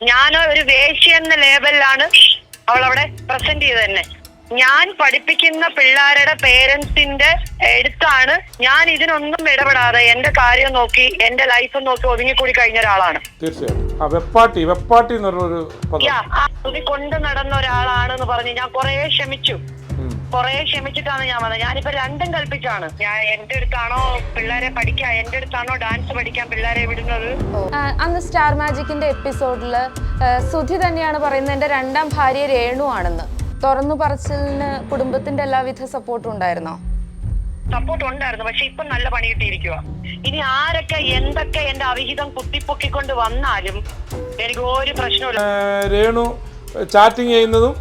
ഞാൻ ഒരു വേശ്യ എന്ന ലേബലിലാണ് അവൾ അവിടെ പ്രസന്റ് ചെയ്ത് തന്നെ. ഞാൻ പഠിപ്പിക്കുന്ന പിള്ളേരുടെ പേരൻസിന്റെ എടുത്താണ് ഞാൻ ഇതിനൊന്നും ഇടപെടാതെ എന്റെ കാര്യം നോക്കി എന്റെ ലൈഫ് നോക്കി ഒതുങ്ങിക്കൂടി കഴിഞ്ഞ ഒരാളാണ്. തീർച്ചയായും. കൊണ്ട് നടന്ന ഒരാളാണെന്ന് പറഞ്ഞ് ഞാൻ കുറേ ക്ഷമിച്ചു. കുറേ ക്ഷമിച്ചിട്ടാണ് ഞാൻ വന്നത്. ഞാനിപ്പോ രണ്ടും കൽപ്പിച്ചാണ്. ഞാൻ എന്റെ അടുത്താണോ പിള്ളേരെ പഠിക്കാൻ എന്റെ അടുത്താണോ ഡാൻസ് പഠിക്കാൻ പിള്ളേരെ വിടുന്നത്? അന്ന് സ്റ്റാർ മാജിക്കിന്റെ എപ്പിസോഡിൽ സുധി തന്നെയാണ് പറയുന്നത് എന്റെ രണ്ടാം ഭാര്യ രേണു ആണെന്ന്. തുറന്നു പറച്ചിലിന് കുടുംബത്തിന്റെ എല്ലാവിധ സപ്പോർട്ടും ഉണ്ടായിരുന്നോ? സപ്പോർട്ട് ഉണ്ടായിരുന്നു പക്ഷെ ഇപ്പൊ നല്ല പണി കിട്ടിയിരിക്കുക ഇനി ആരൊക്കെ എന്തൊക്കെ എന്റെ അവിഹിതം കുത്തിപ്പൊക്കിക്കൊണ്ട് വന്നാലും എനിക്ക് ഒരു പ്രശ്നമില്ല ഏ, രേണു ചാറ്റിങ് ചെയ്യുന്നതും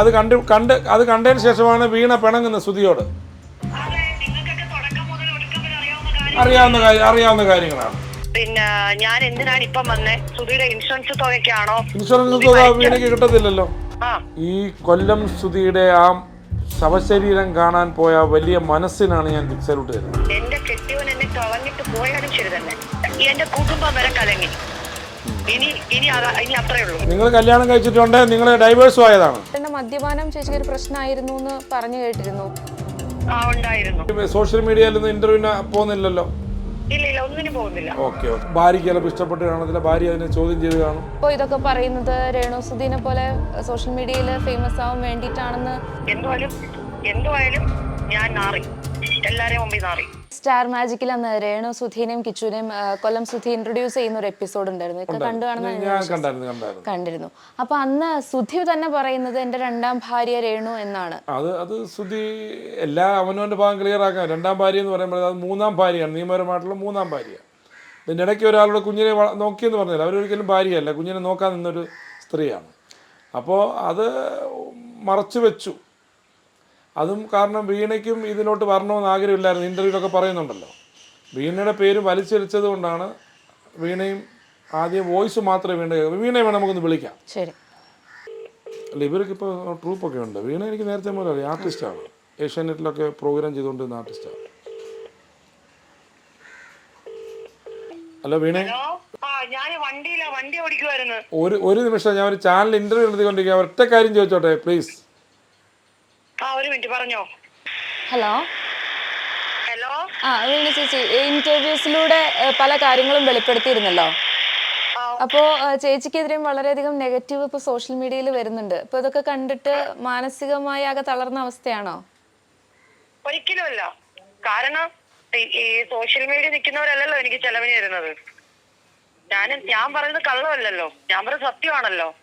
അത് കണ്ട് കണ്ട് അത് കണ്ടതിന് ശേഷമാണ് വീണ പിണങ്ങുന്നത് സ്തുതിയോട് അറിയാവുന്ന അറിയാവുന്ന കാര്യങ്ങളാണ്. പിന്നെ ഞാൻ എന്തിനാണ് ഇപ്പം വന്നേ? സുധിയുടെ ഇൻഷുറൻസ് തുകയ്ക്കാണോ? ഇൻഷുറൻസ് തുക വീണയ്ക്ക് കിട്ടത്തില്ലല്ലോ. ഈ കൊല്ലം സുധിയുടെ ആ ശവശരീരം കാണാൻ പോയ വലിയ മനസ്സിനാണ് ഞാൻ സല്യൂട്ട് തരുന്നത്. എന്റെ കെട്ടിയവൻ എന്നെ കളഞ്ഞിട്ട് പോയാലും ശരി തന്നെ. എന്റെ കുടുംബം വരെ കലങ്ങി. ഇനി ഇനി ഇനി അത്രേ ഉള്ളൂ. നിങ്ങൾ കല്യാണം കഴിച്ചിട്ടുണ്ട് നിങ്ങൾ ഡൈവേഴ്സ് ആയതാണ്. മദ്യപാനം ചേച്ചിക്ക് ഒരു പ്രശ്നമായിരുന്നു എന്ന് പറഞ്ഞു കേട്ടിരുന്നു. ആ ഉണ്ടായിരുന്നു. സോഷ്യൽ മീഡിയയിലൊന്നും ഇന്റർവ്യൂവിന് പോകുന്നില്ലല്ലോ? ഇല്ല ഇല്ല ഒന്നിനും പോകുന്നില്ല. ഓക്കെ ഓക്കെ ഭാര്യയ്ക്ക് ചിലപ്പോൾ ഇഷ്ടപ്പെട്ട് കാണത്തില്ല ഭാര്യ അതിനെ ചോദ്യം ചെയ്ത് കാണും. ഇപ്പോൾ ഇതൊക്കെ പറയുന്നത് രേണുസുദ്ദീനെ പോലെ സോഷ്യൽ മീഡിയയിൽ ഫേമസ് ആവാൻ വേണ്ടിയിട്ടാണെന്ന് എന്തുവായാലും എന്തുവായാലും ഞാൻ നാറി. എല്ലാരെയും മുമ്പിൽ നാറി. സ്റ്റാർ മാജിക്കിൽ അന്ന് രേണു സുധീനെയും കിച്ചുവിനെയും കൊല്ലം സുധി ഇൻട്രൊഡ്യൂസ് ചെയ്യുന്ന ഒരു എപ്പിസോഡ് ഉണ്ടായിരുന്നു. ഇതൊക്കെ കണ്ടു കാണുന്ന ഞാൻ കണ്ടായിരുന്നു കണ്ടായിരുന്നു. കണ്ടിരുന്നു. അപ്പൊ അന്ന് സുധി തന്നെ പറയുന്നത് എന്റെ രണ്ടാം ഭാര്യ രേണു എന്നാണ്. അത് അത് സുധി എല്ലാ അവനവന്റെ ഭാഗം ക്ലിയർ ആക്കാൻ. രണ്ടാം ഭാര്യ എന്ന് പറയുമ്പോൾ അത് മൂന്നാം ഭാര്യയാണ്. നിയമപരമായിട്ടുള്ള മൂന്നാം ഭാര്യ. പിന്നെ ഇടയ്ക്ക് ഒരാളുടെ കുഞ്ഞിനെ നോക്കിയെന്ന് പറഞ്ഞില്ല. അവരൊരിക്കലും ഭാര്യയല്ല. കുഞ്ഞിനെ നോക്കാൻ നിന്നൊരു സ്ത്രീയാണ്. അപ്പോൾ അത് മറച്ചു വെച്ചു. അതും കാരണം വീണയ്ക്കും ഇതിലോട്ട് വരണമെന്ന് ആഗ്രഹമില്ലായിരുന്നു. ഇന്റർവ്യൂലൊക്കെ പറയുന്നുണ്ടല്ലോ. വീണയുടെ പേര് വലിച്ചെരിച്ചത് കൊണ്ടാണ് വീണയും ആദ്യം വോയിസ് മാത്രമേ വീണ വീണയെ വേണം നമുക്കൊന്ന് വിളിക്കാം. ശരി. അല്ല ഇവർക്ക് ഇപ്പോൾ ട്രൂപ്പൊക്കെ ഉണ്ട്. വീണ എനിക്ക് നേരത്തെ മുതൽ അറിയാം. ആർട്ടിസ്റ്റാണ്. ഏഷ്യാനെറ്റിലൊക്കെ പ്രോഗ്രാം ചെയ്തുകൊണ്ടിരുന്ന ആർട്ടിസ്റ്റാണ്. ഹലോ വീണേ. ഹലോ? ഞാൻ വണ്ടിയില. വണ്ടി ഓടിക്കുമായിരുന്നു ഒരു ഒരു നിമിഷം. ഞാൻ ഒരു ചാനൽ ഇന്റർവ്യൂ നടത്തിക്കൊണ്ടിരിക്കുക ഒറ്റ കാര്യം ചോദിച്ചോട്ടെ പ്ലീസ്. ആ ഒരു മിനിറ്റ് പറഞ്ഞോ. ഹലോ? ഹലോ? ആ വീണ ചേച്ചി ഇന്റർവ്യൂസിലൂടെ പല കാര്യങ്ങളും വെളിപ്പെടുത്തിയിരുന്നല്ലോ. അപ്പോ ചേച്ചിക്കെതിരെയും വളരെയധികം നെഗറ്റീവ് ഇപ്പൊ സോഷ്യൽ മീഡിയയിൽ വരുന്നുണ്ട്. ഇപ്പൊ ഇതൊക്കെ കണ്ടിട്ട് മാനസികമായി ആകെ തളർന്ന അവസ്ഥയാണോ? ഒരിക്കലുമല്ല. കാരണം ഈ- ഈ സോഷ്യൽ മീഡിയ നിൽക്കുന്നവരല്ലല്ലോ എനിക്ക് ചെലവിന് വരുന്നത് ഞാൻ ഞാൻ പറയുന്നത് കള്ളമല്ലല്ലോ. ഞാൻ പറയുന്നത് സത്യമാണല്ലോ.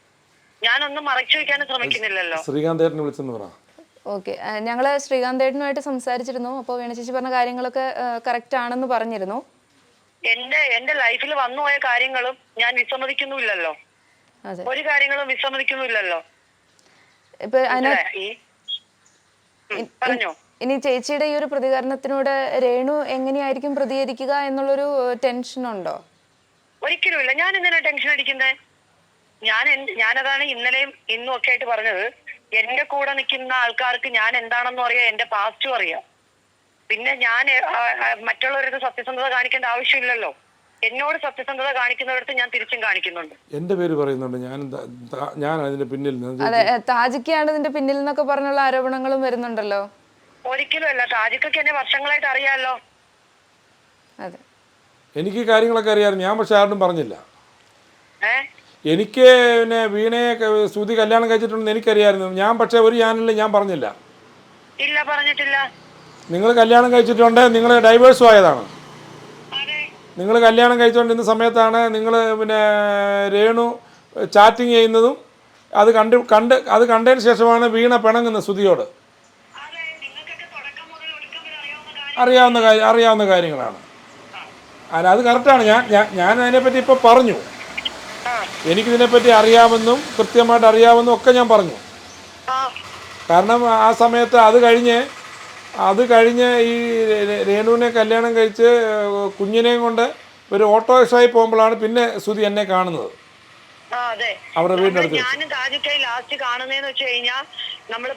ഞാനൊന്നും മറച്ചു വയ്ക്കാനും ശ്രമിക്കുന്നില്ലല്ലോ. ശ്രീകാന്ത് ഏട്ടനെ വിളിച്ചെന്ന് പറ. ഓക്കെ. ഞങ്ങൾ ശ്രീകാന്തേട്ടനുമായിട്ട് സംസാരിച്ചിരുന്നു. അപ്പോൾ വീണ ചേച്ചി പറഞ്ഞ കാര്യങ്ങളൊക്കെ കറക്റ്റ് ആണെന്ന് പറഞ്ഞിരുന്നു. എന്റെ എന്റെ ലൈഫിൽ വന്നുപോയ കാര്യങ്ങളും ഞാൻ വിസമ്മതിക്കുന്നുമില്ലല്ലോ. അതെ. ഒരു കാര്യങ്ങളും ഇപ്പൊ ഉം, പറഞ്ഞോ. ഇനി ചേച്ചിയുടെ ഈ ഒരു പ്രതികരണത്തിനോട് രേണു എങ്ങനെയായിരിക്കും പ്രതികരിക്കുക എന്നുള്ളൊരു ടെൻഷൻ ഉണ്ടോ ഒരിക്കലുമില്ല. ഞാൻ എന്തിനാ ടെൻഷൻ അടിക്കുന്നത് ഞാൻ ഞാൻ ഞാനതാണ് ഇന്നലെയും ഇന്നും ഒക്കെ ആയിട്ട് പറഞ്ഞത്. എന്റെ കൂടെ നിൽക്കുന്ന ആൾക്കാർക്ക് ഞാൻ എന്താണെന്ന് അറിയാം എന്റെ പാസ്റ്റും അറിയാം. പിന്നെ ഞാൻ മറ്റുള്ളവരുടെ സത്യസന്ധത കാണിക്കേണ്ട ആവശ്യമില്ലല്ലോ. എന്നോട് സത്യസന്ധത കാണിക്കുന്നവരടുത്ത് ഞാൻ തിരിച്ചും കാണിക്കുന്നുണ്ട്. എന്റെ പേര് പറയുന്നുണ്ട്. ഞാൻ ഞാൻ അതിന്റെ പിന്നിൽ അതെ താജിക്കാണ് ഇതിന്റെ പിന്നിൽ എന്നൊക്കെ പറഞ്ഞുള്ള ആരോപണങ്ങളും വരുന്നുണ്ടല്ലോ. ഒരിക്കലും അല്ല താജിക്കൊക്കെ എന്നെ വർഷങ്ങളായിട്ട് അറിയാമല്ലോ അതെ. എനിക്ക് കാര്യങ്ങളൊക്കെ അറിയാമായിരുന്നു. ഞാൻ പക്ഷെ ആരോടും പറഞ്ഞില്ല. ഏ? എനിക്ക് പിന്നെ വീണയെ സ്തുതി ശ്രുതി കല്യാണം കഴിച്ചിട്ടുണ്ടെന്ന് എനിക്കറിയായിരുന്നു. ഞാൻ പക്ഷേ ഒരു ചാനലിൽ ഞാൻ പറഞ്ഞില്ല. ഇല്ല പറഞ്ഞിട്ടില്ല. നിങ്ങൾ കല്യാണം കഴിച്ചിട്ടുണ്ട് നിങ്ങൾ ഡൈവേഴ്സും ആയതാണ്. നിങ്ങൾ കല്യാണം കഴിച്ചുകൊണ്ടിരുന്ന സമയത്താണ് നിങ്ങൾ പിന്നെ രേണു ചാറ്റിങ് ചെയ്യുന്നതും അത് കണ്ട് കണ്ട് അത് കണ്ടതിന് ശേഷമാണ് വീണ പിണങ്ങുന്നത് ശ്രുതിയോട്. മുതൽ അറിയാവുന്ന കാര്യം അറിയാവുന്ന കാര്യങ്ങളാണ്. അല്ല അത് കറക്റ്റാണ് ഞാൻ ഞാൻ അതിനെപ്പറ്റി ഇപ്പോൾ പറഞ്ഞു. എനിക്കിതിനെപ്പറ്റി അറിയാമെന്നും കൃത്യമായിട്ട് അറിയാമെന്നും ഒക്കെ ഞാൻ പറഞ്ഞു. കാരണം ആ സമയത്ത് അത് കഴിഞ്ഞ് അത് കഴിഞ്ഞ് ഈ രേണുവിനെ കല്യാണം കഴിച്ച് കുഞ്ഞിനെയും കൊണ്ട് ഒരു ഓട്ടോറിക്ഷായി പോകുമ്പോഴാണ് പിന്നെ സുതി എന്നെ കാണുന്നത്. അവരുടെ വീടിനടുത്ത് ഞാൻ ലാസ്റ്റ് നമ്മൾ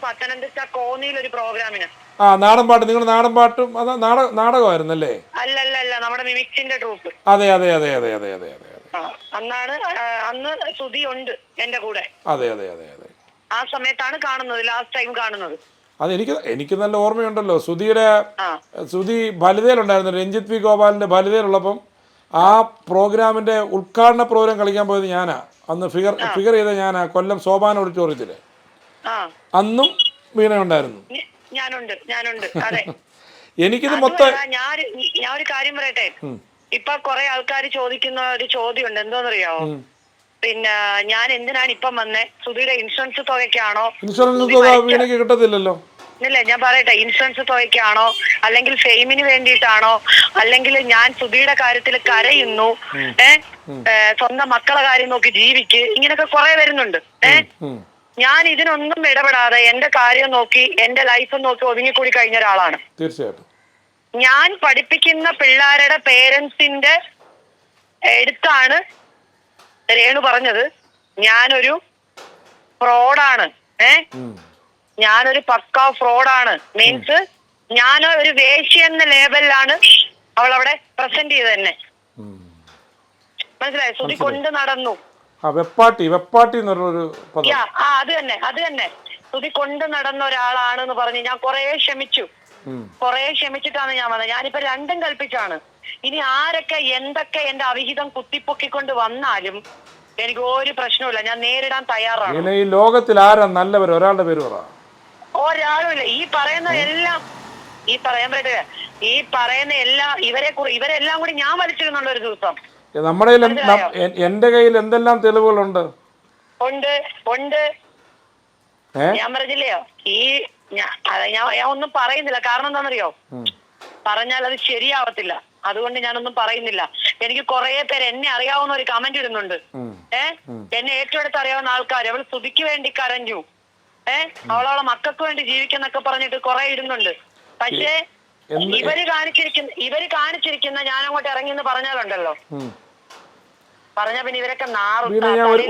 ഒരു പ്രോഗ്രാമിന് ആ നാടൻ പാട്ട്. നാടൻപാട്ടും നാടൻ പാട്ടും അത് നാടകമായിരുന്നല്ലേ? അല്ലല്ലല്ല നമ്മുടെ മിമിക്സിന്റെ ട്രൂപ്പ് അതെ അതെ അതെ അതെ അതെ അതെ അതെ. അന്നാണ് അന്ന് സുധി ഉണ്ട് എന്റെ കൂടെ. അതെ അതെ അതെ അതെ. ആ സമയത്താണ് കാണുന്നത് ലാസ്റ്റ് ടൈം കാണുന്നത്. അത് എനിക്ക് എനിക്ക് നല്ല ഓർമ്മയുണ്ടല്ലോ സുധിയുടെ സുധി ബലിതയിലുണ്ടായിരുന്നു രഞ്ജിത്ത് വി ഗോപാലിന്റെ ബലിതയിലുള്ളപ്പം ആ പ്രോഗ്രാമിന്റെ ഉദ്ഘാടന പ്രോഗ്രാം കളിക്കാൻ പോയത് ഞാനാ. അന്ന് ഫിഗർ ഫിഗർ ചെയ്ത ഞാനാ കൊല്ലം സോപാന ഓഡിറ്റോറിയത്തിൽ അന്നും വീണ ഉണ്ടായിരുന്നു ഞാനുണ്ട് ഞാനുണ്ട് അതെ. എനിക്കിത് മൊത്തം ഞാൻ ഞാൻ ഒരു കാര്യം പറയട്ടെ? ഇപ്പൊ കുറെ ആൾക്കാർ ചോദിക്കുന്ന ഒരു ചോദ്യമുണ്ട്. എന്തോന്നറിയാവോ? പിന്നെ ഞാൻ എന്തിനാണ് ഇപ്പം വന്നേ? സുധിയുടെ ഇൻഷുറൻസ് തുകയ്ക്കാണോ? ഇൻഷുറൻസ് തുക വീണയ്ക്ക് കിട്ടത്തില്ലല്ലോ. ഇല്ല ഞാൻ പറയട്ടെ. ഇൻഷുറൻസ് തുകയ്ക്കാണോ? അല്ലെങ്കിൽ ഫെയിമിന് വേണ്ടിയിട്ടാണോ? അല്ലെങ്കിൽ ഞാൻ സുധിയുടെ കാര്യത്തിൽ കരയുന്നു. ഏ? ഏ, സ്വന്തം മക്കളെ കാര്യം നോക്കി ജീവിക്ക്. ഇങ്ങനൊക്കെ കുറെ വരുന്നുണ്ട്. ഏ? ഞാൻ ഇതിനൊന്നും ഇടപെടാതെ എന്റെ കാര്യം നോക്കി എന്റെ ലൈഫ് നോക്കി ഒതുങ്ങിക്കൂടി കഴിഞ്ഞ ഒരാളാണ്. തീർച്ചയായിട്ടും. ഞാൻ പഠിപ്പിക്കുന്ന പിള്ളേരുടെ പേരൻസിന്റെ എടുത്താണ് രേണു പറഞ്ഞത്. ഞാനൊരു ഫ്രോഡാണ്. ഏ. ഞാനൊരു പക്ക ഫ്രോഡാണ്. മീൻസ് ഞാൻ ഒരു വേശ്യ എന്ന ലേബലിലാണ് അവൾ അവിടെ പ്രസന്റ് ചെയ്ത് തന്നെ മനസ്സിലായി? സുതി കൊണ്ട് നടന്നു. വെപ്പാട്ടി വെപ്പാട്ടി എന്ന് പദം. ആ അത് തന്നെ അത് തന്നെ. സുതി കൊണ്ട് നടന്ന ഒരാളാണെന്ന് പറഞ്ഞ് ഞാൻ കൊറേ ക്ഷമിച്ചു. കുറെ ക്ഷമിച്ചിട്ടാണ് ഞാൻ വന്നത്. ഞാനിപ്പോ രണ്ടും കൽപ്പിച്ചാണ്. ഇനി ആരൊക്കെ എന്തൊക്കെ എന്റെ അവിഹിതം കുത്തിപ്പൊക്കിക്കൊണ്ട് വന്നാലും എനിക്ക് ഒരു പ്രശ്നമില്ല ഞാൻ നേരിടാൻ തയ്യാറാണ്. ഈ ലോകത്തിൽ ആരാ നല്ലവർ ഒരാളുടെ പേര് പറ. ഒരാളുമില്ല. ഈ പറയുന്ന എല്ലാം ഈ പറയാൻ പറ്റില്ല ഈ പറയുന്ന എല്ലാ ഇവരെ ഇവരെല്ലാം കൂടി ഞാൻ വലിച്ചിരുന്നുണ്ട് ഒരു ദിവസം. നമ്മുടെ കയ്യിൽ എന്ത്- നം- എ- എന്റെ കയ്യിൽ എന്തെല്ലാം തെളിവുകളുണ്ട്? ഉണ്ട് ഉണ്ട്. ഞാൻ പറഞ്ഞില്ലയോ ഈ അത ഞാൻ ഞാൻ ഒന്നും പറയുന്നില്ല. കാരണം എന്താണെന്നറിയോ? പറഞ്ഞാൽ അത് ശരിയാവത്തില്ല. അതുകൊണ്ട് ഞാനൊന്നും പറയുന്നില്ല. എനിക്ക് കുറെ പേര് എന്നെ അറിയാവുന്ന ഒരു കമന്റ് ഇടുന്നുണ്ട്. ഏ? എന്നെ ഏറ്റവും അടുത്ത് അറിയാവുന്ന ആൾക്കാർ അവൾ സ്തുതിക്ക് വേണ്ടി കരഞ്ഞു. ഏ? അവളവളെ മക്കൾക്ക് വേണ്ടി ജീവിക്കുന്നൊക്കെ പറഞ്ഞിട്ട് കുറെ ഇടുന്നുണ്ട്. പക്ഷേ ഇവർ കാണിച്ചിരിക്കുന്ന ഇവർ കാണിച്ചിരിക്കുന്ന ഞാൻ അങ്ങോട്ട് ഇറങ്ങി എന്ന് പറഞ്ഞാലുണ്ടല്ലോ. പറഞ്ഞ പിന്നെ ഇവരൊക്കെ നാറും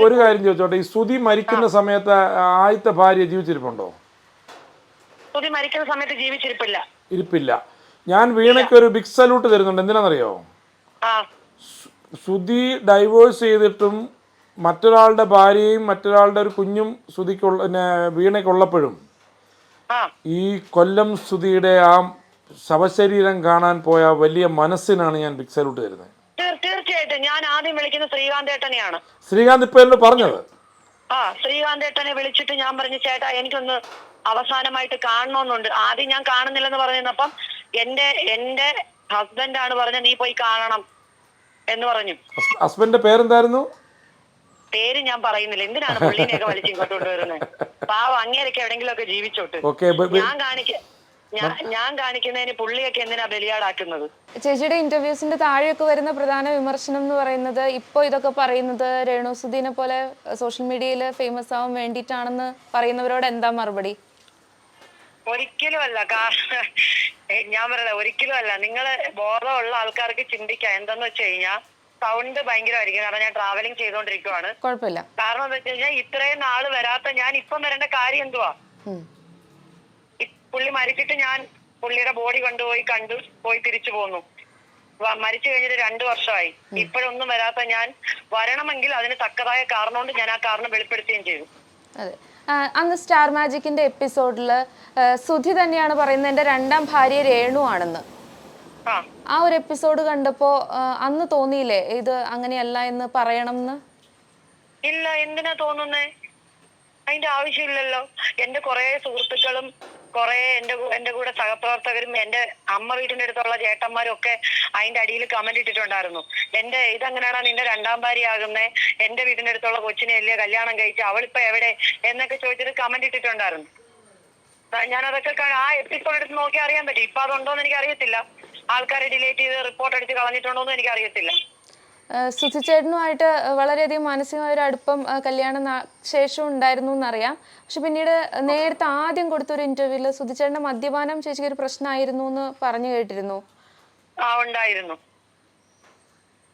ഒരു കാര്യം ചോദിച്ചോട്ടെ. ഈ സ്തുതി മരിക്കുന്ന സമയത്ത് ആദ്യത്തെ ഭാര്യ ജീവിച്ചിരിപ്പുണ്ടോ? സ്തുതി മരിക്കുന്ന സമയത്ത് ജീവിച്ചിരിപ്പില്ല. ഇരിപ്പില്ല. ഞാൻ വീണയ്ക്ക് ഒരു ബിഗ് സല്യൂട്ട് തരുന്നുണ്ട്. എന്തിനാണെന്നറിയോ ആ. സുധി ഡൈവോഴ്സ് ചെയ്തിട്ടും മറ്റൊരാളുടെ ഭാര്യയും മറ്റൊരാളുടെ ഒരു കുഞ്ഞും സുധിക്കുള്ള പിന്നെ വീണയ്ക്കുള്ളപ്പോഴും ആ. ഈ കൊല്ലം സുധിയുടെ ആ ശവശരീരം കാണാൻ പോയ വലിയ മനസ്സിനാണ് ഞാൻ ബിഗ് സല്യൂട്ട് തരുന്നത്. തീർ- തീർച്ചയായിട്ടും. ഞാൻ ആദ്യം വിളിക്കുന്ന ശ്രീകാന്ത് ഇപ്പൊ എന്നോട് പറഞ്ഞത്? ആ ശ്രീകാന്തേട്ടനെ വിളിച്ചിട്ട് ഞാൻ പറഞ്ഞു ചേട്ടാ എനിക്കൊന്ന് അവസാനമായിട്ട് കാണണമെന്നുണ്ട് ആദ്യം ഞാൻ കാണുന്നില്ലെന്ന് പറഞ്ഞപ്പം എന്റെ എന്റെ ഹസ്ബൻഡാണ് പറഞ്ഞ നീ പോയി കാണണം എന്ന് പറഞ്ഞു. ഹസ്- ഹസ്ബൻഡിന്റെ പേരെന്തായിരുന്നു? പേര് ഞാൻ പറയുന്നില്ല. എന്തിനാണ് പുള്ളിനെയൊക്കെ വലിച്ചു ഇങ്ങോട്ട് കൊണ്ടുവരുന്നത് പാവം അങ്ങേരൊക്കെ എവിടെങ്കിലും ഒക്കെ ജീവിച്ചോട്ട് ഞാൻ കാണിക്ക ഞാൻ ഞാൻ കാണിക്കുന്നതിന് പുള്ളിയൊക്കെ എന്തിനാ ബലിയാടാക്കുന്നത്? ചേച്ചിയുടെ ഇന്റർവ്യൂസിന്റെ താഴെയൊക്കെ വരുന്ന പ്രധാന വിമർശനം എന്ന് പറയുന്നത് ഇപ്പോ ഇതൊക്കെ പറയുന്നത് രേണു സുധീനെ പോലെ സോഷ്യൽ മീഡിയയിൽ ഫേമസ് ആവാൻ വേണ്ടിയിട്ടാണെന്ന് പറയുന്നവരോട് എന്താ മറുപടി? ഒരിക്കലും അല്ല കാരണം ഞാൻ പറയല ഒരിക്കലും അല്ല നിങ്ങൾ ബോധമുള്ള ആൾക്കാർക്ക് ചിന്തിക്കാം എന്തെന്ന് വെച്ച് കഴിഞ്ഞാൽ സൗണ്ട് ഭയങ്കരമായിരിക്കും. കാരണം ഞാൻ ട്രാവലിംഗ് ചെയ്തോണ്ടിരിക്കുവാണ് കുഴപ്പമില്ല. കാരണം എന്താ വെച്ച് കഴിഞ്ഞാൽ ഇത്രയും നാൾ വരാത്ത ഞാൻ ഇപ്പം വരേണ്ട കാര്യം എന്തുവാ. പുള്ളി മരിച്ചിട്ട് ഞാൻ പുള്ളിയുടെ ബോഡി കൊണ്ടുപോയി കണ്ടു പോയി തിരിച്ചു പോന്നു. മരിച്ചു കഴിഞ്ഞിട്ട് രണ്ടു വർഷമായി. ഇപ്പോഴൊന്നും വരാത്ത ഞാൻ വരണമെങ്കിൽ അതിന് തക്കതായ കാരണം കൊണ്ട് ഞാൻ ആ കാരണം വെളിപ്പെടുത്തുകയും ചെയ്തു. അന്ന് സ്റ്റാർ മാജിക്കിന്റെ എപ്പിസോഡിൽ സുധി തന്നെയാണ് പറയുന്നത് എന്റെ രണ്ടാം ഭാര്യ രേണു ആണെന്ന്. ആ. ഒരു എപ്പിസോഡ് കണ്ടപ്പോ അന്ന് തോന്നിയില്ലേ ഇത് അങ്ങനെയല്ല എന്ന് പറയണം ഇല്ല എന്തിനാ തോന്നുന്നേ? അതിന്റെ ആവശ്യമില്ലല്ലോ. എന്റെ കുറെ സുഹൃത്തുക്കളും കുറെ എന്റെ എന്റെ കൂടെ സഹപ്രവർത്തകരും എന്റെ അമ്മ വീടിന്റെ അടുത്തുള്ള ചേട്ടന്മാരും ഒക്കെ അതിന്റെ അടിയിൽ കമന്റ് ഇട്ടിട്ടുണ്ടായിരുന്നു. എന്റെ ഇതെങ്ങനെയാണ് നിന്റെ രണ്ടാം ഭാര്യ ആകുന്നത് എന്റെ വീടിന്റെ അടുത്തുള്ള കൊച്ചിനെ അല്ലേ കല്യാണം കഴിച്ച്? അവളിപ്പോ എവിടെ? എന്നൊക്കെ ചോദിച്ചിട്ട് കമന്റ് ഇട്ടിട്ടുണ്ടായിരുന്നു. ഞാൻ അതൊക്കെ ആ എപ്പിസോഡ് എടുത്ത് നോക്കി അറിയാൻ പറ്റും. ഇപ്പൊ അതുണ്ടോന്ന് എനിക്ക് അറിയത്തില്ല ആൾക്കാരെ ഡിലേറ്റ് ചെയ്ത് റിപ്പോർട്ട് അടിച്ച് കളഞ്ഞിട്ടുണ്ടോന്ന് എനിക്ക് അറിയത്തില്ല സുധി ചേട്ടനുമായിട്ട് വളരെയധികം മാനസികമായ ഒരു അടുപ്പം കല്യാണം ശേഷം ഉണ്ടായിരുന്നു എന്നറിയാം. പക്ഷെ പിന്നീട് നേരത്തെ ആദ്യം കൊടുത്തൊരു ഇന്റർവ്യൂവിൽ സുധിച്ചേട്ടന്റെ മദ്യപാനം ചേച്ചിക്ക് ഒരു പ്രശ്നമായിരുന്നു എന്ന് പറഞ്ഞു കേട്ടിരുന്നു. ആ ഉണ്ടായിരുന്നു.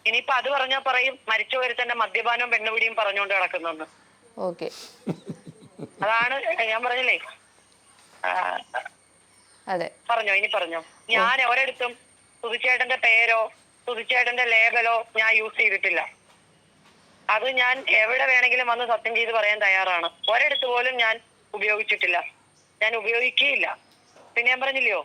ഇനിയിപ്പൊ അത് പറഞ്ഞാ പറയും മരിച്ചു തന്നെ മദ്യപാനവും പെണ്ണുപിടിയും പറഞ്ഞുകൊണ്ട് കിടക്കുന്നെന്ന് ഓക്കെ. അതാണ് ഞാൻ പറഞ്ഞില്ലേ? അതെ. പറഞ്ഞോ ഇനി പറഞ്ഞോ. ഞാൻ ഒരിടത്തും സുധിച്ചേട്ടന്റെ പേരോ സുധിച്ചേട്ടന്റെ ലേബലോ ഞാൻ യൂസ് ചെയ്തിട്ടില്ല. അത് ഞാൻ എവിടെ വേണമെങ്കിലും വന്ന് സത്യം ചെയ്ത് പറയാൻ തയ്യാറാണ്. ഒരിടത്ത് പോലും ഞാൻ ഉപയോഗിച്ചിട്ടില്ല. ഞാൻ ഉപയോഗിക്കുകയില്ല. പിന്നെ ഞാൻ പറഞ്ഞില്ലയോ?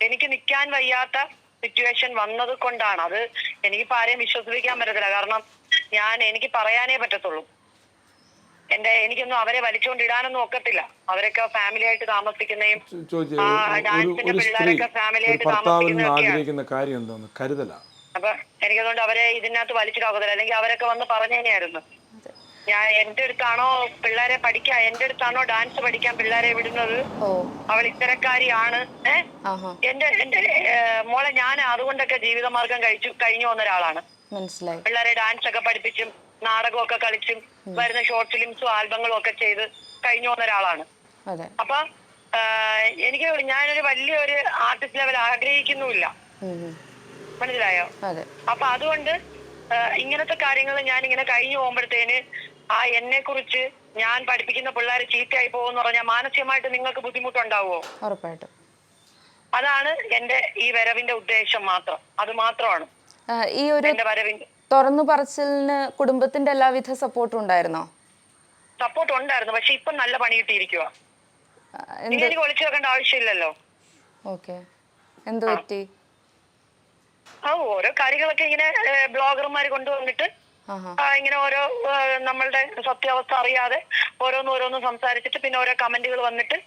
എനിക്ക് നിൽക്കാൻ വയ്യാത്ത സിറ്റുവേഷൻ വന്നത് കൊണ്ടാണ്. അത് എനിക്കിപ്പോ ആരെയും വിശ്വസിപ്പിക്കാൻ പറ്റത്തില്ല. കാരണം ഞാൻ എനിക്ക് പറയാനേ പറ്റത്തുള്ളൂ. എന്റെ എനിക്കൊന്നും അവരെ വലിച്ചുകൊണ്ടിടാനൊന്നും ഒക്കത്തില്ല. അവരൊക്കെ ഫാമിലിയായിട്ട് താമസിക്കുന്നതും ഡാൻസിന്റെ പിള്ളേരൊക്കെ ഫാമിലിയായിട്ട് താമസിക്കുന്നതൊക്കെയാണ്. കരുതലാണ് അപ്പൊ എനിക്കതുകൊണ്ട് അവരെ ഇതിനകത്ത് വലിച്ചിടാക്കത്തില്ല അല്ലെങ്കിൽ അവരൊക്കെ വന്ന് പറഞ്ഞേനെയായിരുന്നു. ഞാൻ എന്റെ അടുത്താണോ പിള്ളേരെ പഠിക്കാൻ എന്റെ അടുത്താണോ ഡാൻസ് പഠിക്കാൻ പിള്ളേരെ വിടുന്നത്? അവൾ ഇത്തരക്കാരിയാണ്. ഏഹ് എന്റെ എന്റെ മോളെ ഞാൻ അതുകൊണ്ടൊക്കെ ജീവിതമാർഗം കഴിച്ചു കഴിഞ്ഞു വന്ന ഒരാളാണ് മനസ്സിലായി. പിള്ളേരെ ഡാൻസ് ഒക്കെ പഠിപ്പിച്ചും നാടകമൊക്കെ കളിച്ചും വരുന്ന ഷോർട്ട് ഫിലിംസും ആൽബങ്ങളും ഒക്കെ ചെയ്ത് കഴിഞ്ഞു വന്ന ഒരാളാണ് അപ്പൊ എനിക്ക് ഞാനൊരു വലിയൊരു ആർട്ടിസ്റ്റ് ലെവൽ ആഗ്രഹിക്കുന്നുമില്ല. മനസ്സിലായോ? അപ്പൊ അതുകൊണ്ട് ഇങ്ങനത്തെ കാര്യങ്ങൾ ഞാൻ ഇങ്ങനെ കഴിഞ്ഞു പോകുമ്പോഴത്തേന് ആ എന്നെ കുറിച്ച് ഞാൻ പഠിപ്പിക്കുന്ന പിള്ളേർ ചീത്തയായി പോകുമെന്ന് പറഞ്ഞാൽ മാനസികമായിട്ട് നിങ്ങൾക്ക് ബുദ്ധിമുട്ടുണ്ടാവുമോ ഉറപ്പായിട്ടും. അതാണ് എന്റെ ഈ വരവിന്റെ ഉദ്ദേശം മാത്രം. അത് മാത്രമാണ്. ഈ ഒരു തുറന്നു പറച്ചിലിന് കുടുംബത്തിന്റെ എല്ലാവിധ സപ്പോർട്ടും ഉണ്ടായിരുന്നോ? സപ്പോർട്ട് ഉണ്ടായിരുന്നു. പക്ഷെ ഇപ്പൊ നല്ല പണി കിട്ടിയിരിക്കുക എനിക്ക് ഒളിച്ചു വെക്കേണ്ട ആവശ്യമില്ലല്ലോ. ഓക്കെ. എന്ത് പറ്റി? ആ ഓരോ കാര്യങ്ങളൊക്കെ ഇങ്ങനെ ബ്ലോഗർമാർ കൊണ്ടുവന്നിട്ട് ഇങ്ങനെ ഓരോ നമ്മളുടെ സത്യാവസ്ഥ അറിയാതെ ഓരോന്ന് ഓരോന്ന് സംസാരിച്ചിട്ട് പിന്നെ ഓരോ കമന്റുകൾ വന്നിട്ട്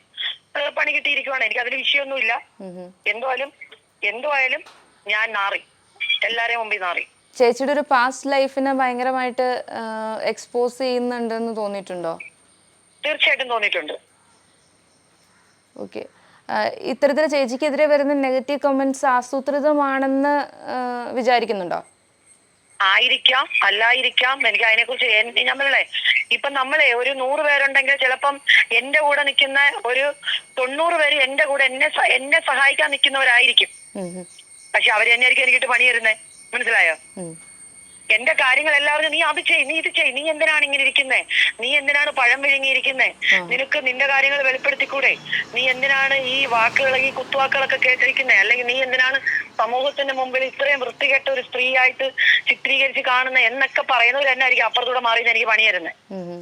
പണി കിട്ടിയിരിക്കുവാണ്. എനിക്ക് അതിന് വിഷയമൊന്നുമില്ല. എന്തുവായാലും എന്തുവായാലും ഞാൻ നാറി. എല്ലാരെയും മുമ്പിൽ നാറി. ചേച്ചിയുടെ ഒരു പാസ്റ്റ് ലൈഫിനെ ഭയങ്കരമായിട്ട് എക്സ്പോസ് ചെയ്യുന്നുണ്ടെന്ന് തോന്നിയിട്ടുണ്ടോ? തീർച്ചയായിട്ടും തോന്നിയിട്ടുണ്ട്. ഓക്കെ ഇത്തരത്തിൽ ചേച്ചിക്കെതിരെ വരുന്ന നെഗറ്റീവ് കമന്റ്സ് ആസൂത്രിതമാണെന്ന് വിചാരിക്കുന്നുണ്ടോ? ആയിരിക്കാം അല്ലായിരിക്കാം. എനിക്ക് അതിനെ കുറിച്ച് ഞാൻ ഇപ്പൊ നമ്മളെ ഒരു നൂറ് പേരുണ്ടെങ്കിൽ ചിലപ്പം എന്റെ കൂടെ നിൽക്കുന്ന ഒരു തൊണ്ണൂറ് പേര് എന്റെ കൂടെ എന്നെ എന്നെ സഹായിക്കാൻ നിൽക്കുന്നവരായിരിക്കും. പക്ഷെ അവർ തന്നെയായിരിക്കും എനിക്കിട്ട് പണി തരുന്നേ. മനസ്സിലായോ. എന്റെ കാര്യങ്ങൾ എല്ലാവരും നീ അത് ചെയ് നീ ഇത് ചെയ് നീ എന്തിനാണ് ഇങ്ങനെ ഇരിക്കുന്നേ? നീ എന്തിനാണ് പഴം വിഴുങ്ങിയിരിക്കുന്നേ? നിനക്ക് നിന്റെ കാര്യങ്ങൾ വെളിപ്പെടുത്തിക്കൂടെ? നീ എന്തിനാണ് ഈ വാക്കുകൾ ഈ കുത്തുവാക്കുകളൊക്കെ കേട്ടിരിക്കുന്നേ? അല്ലെങ്കിൽ നീ എന്തിനാണ് സമൂഹത്തിന്റെ മുമ്പിൽ ഇത്രയും വൃത്തികെട്ട ഒരു സ്ത്രീയായിട്ട് ചിത്രീകരിച്ച് കാണുന്ന എന്നൊക്കെ പറയുന്നവർ തന്നെ ആയിരിക്കും അപ്പുറത്തൂടെ മാറി എനിക്ക് പണി തരുന്നേ. ഉം, ഉം.